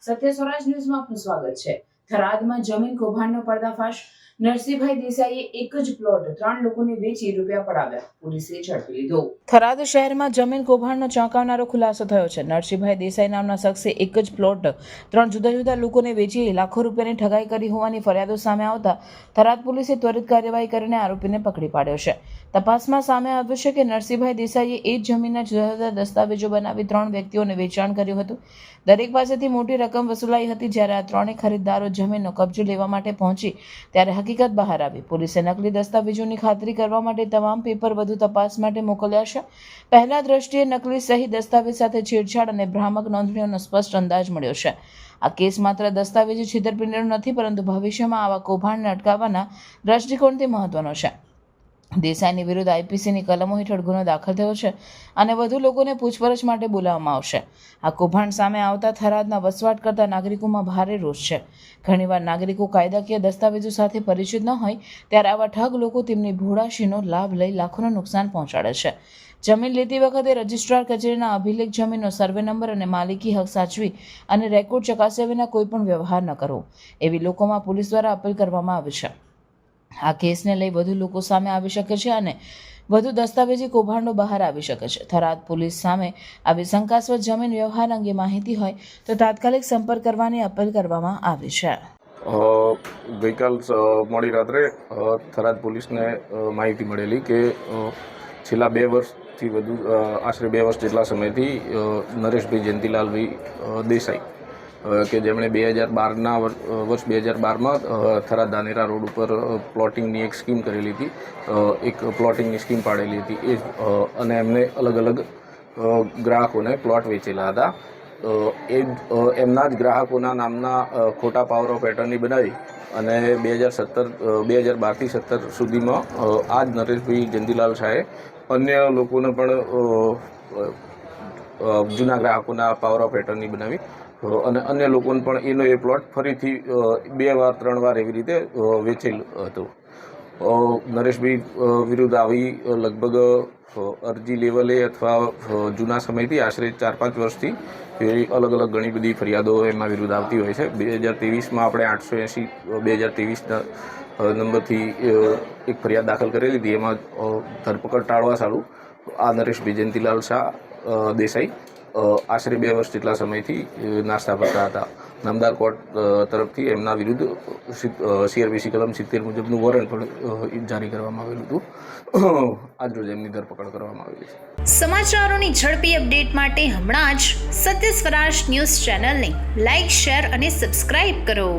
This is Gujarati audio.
સત્ય સ્વરાજ ન્યૂઝમાં આપનું સ્વાગત છે. થરાદમાં જમીન કૌભાંડનો પર્દાફાશ નરસિંહભાઈ દેસાઈએ એક જ પ્લોટ ત્રણ લોકોને વેચી રૂપિયા પડાવ્યા. પોલીસે ઝડપી લીધો. થરાદ શહેરમાં જમીન કૌભાંડનો ચોંકાવનારો ખુલાસો થયો છે. નરસિંહભાઈ દેસાઈ નામના શખ્સે એક જ પ્લોટ ત્રણ જુદા જુદા લોકોને વેચી લાખો રૂપિયાની ઠગાઈ કરી હોવાની ફરિયાદો સામે આવતા થરાદ પોલીસે ત્વરિત કાર્યવાહી કરીને આરોપીને પકડી પાડ્યો છે. તપાસમાં સામે આવ્યું છે કે નરસિંહભાઈ દેસાઈએ એ જ જમીનના જુદા જુદા દસ્તાવેજો બનાવી ત્રણ વ્યક્તિઓને વેચાણ કર્યું હતું. દરેક પાસેથી મોટી રકમ વસૂલાઈ હતી જ્યારે આ ત્રણેય ખરીદદારો જમીનનો કબજો લેવા માટે પહોંચી, ત્યારે હકીકત બહાર આવી. પોલીસે નકલી દસ્તાવેજોની ખાતરી કરવા માટે તમામ પેપર વધુ તપાસ માટે મોકલ્યા છે. પહેલા દ્રષ્ટિએ નકલી સહી દસ્તાવેજ સાથે છેડછાડ અને ભ્રામક નોંધણીઓનો સ્પષ્ટ અંદાજ મળ્યો છે. આ કેસ માત્ર દસ્તાવેજી છેતરપિંડીનો નથી, પરંતુ ભવિષ્યમાં આવા કૌભાંડને અટકાવવાના દ્રષ્ટિકોણથી મહત્વનો છે. દેસાઈની વિરુદ્ધ આઈપીસીની કલમો હેઠળ ગુનો દાખલ થયો છે અને વધુ લોકોને પૂછપરછ માટે બોલાવવામાં આવશે. આ કૌભાંડ સામે આવતા થરાદના વસવાટ કરતા નાગરિકોમાં ભારે રોષ છે. ઘણીવાર નાગરિકો કાયદાકીય દસ્તાવેજો સાથે પરિચિત ન હોય ત્યારે આવા ઠગ લોકો તેમની ભોળાશીનો લાભ લઈ લાખોનું નુકસાન પહોંચાડે છે. જમીન લેતી વખતે રજિસ્ટ્રાર કચેરીના અભિલેખ જમીનનો સર્વે નંબર અને માલિકી હક સાચવી અને રેકોર્ડ ચકાસ્યા વિના કોઈપણ વ્યવહાર ન કરવો. એવી લોકોમાં પોલીસ દ્વારા અપીલ કરવામાં આવી છે. આ કેસને લઈ વધુ લોકો સામે આવી શકે છે અને વધુ દસ્તાવેજી કૌભાંડો બહાર આવી શકે છે. થરાદ પોલીસ સામે આવી શંકાસ્પદ જમીન વ્યવહાર અંગે માહિતી હોય તો તાત્કાલિક સંપર્ક કરવાની અપીલ કરવામાં આવી છે. ગઈકાલ મોડી રાત્રે થરાદ પોલીસને માહિતી મળેલી કે છેલ્લા બે વર્ષથી વધુ આશરે બે વર્ષ જેટલા સમયથી નરેશભાઈ જયંતિલાલભાઈ દેસાઈ કે જેમણે બે હજાર બારના વર્ષ બે હજાર બારમાં થરાદ ધાનેરા રોડ ઉપર પ્લોટિંગની એક સ્કીમ કરેલી હતી. એક પ્લોટિંગની સ્કીમ પાડેલી હતી. એ અને એમને અલગ અલગ ગ્રાહકોને પ્લોટ વેચેલા હતા. એ એમના જ ગ્રાહકોના નામના ખોટા પાવર ઓફ એટર્ની બનાવી અને બે હજાર સત્તર બે હજાર બારથી સત્તર સુધીમાં આ જ નરેશભાઈ જંદીલાલ શાહે અન્ય લોકોને પણ જૂના ગ્રાહકોના પાવર ઓફ એટર્ની બનાવી. અને અન્ય લોકોને પણ એનો એ પ્લોટ ફરીથી બે વાર, ત્રણ વાર એવી રીતે વેચેલ હતો. નરેશભાઈ વિરુદ્ધ આવી લગભગ અરજી લેવલે અથવા જૂના સમયથી આશરે ચાર પાંચ વર્ષથી એવી અલગ અલગ ઘણી બધી ફરિયાદો એમના વિરુદ્ધ આવતી હોય છે. બે હજાર ત્રેવીસમાં આપણે આઠસો એંસી બે હજાર ત્રેવીસના નંબરથી એક ફરિયાદ દાખલ કરેલી હતી. એમાં ધરપકડ ટાળવા સારું આ નરેશ બિજેન્તીલાલ શાહ દેસાઈ. આશરે બે વર્ષ જેટલા સમયથી નાસ્તા ફરતા હતા. નામદાર કોર્ટ તરફથી એમના વિરુદ્ધ સીઆરપીસી કલમ સિત્તેર મુજબનું વોરંટ પણ જારી કરવામાં આવેલું હતું. આજરોજ એમની ધરપકડ કરવામાં આવેલી છે. સમાચારોની ઝડપી અપડેટ માટે હમણાં જ સત્ય સ્વરાજ ન્યૂઝ ચેનલને લાઇક શેર અને સબસ્ક્રાઇબ કરો.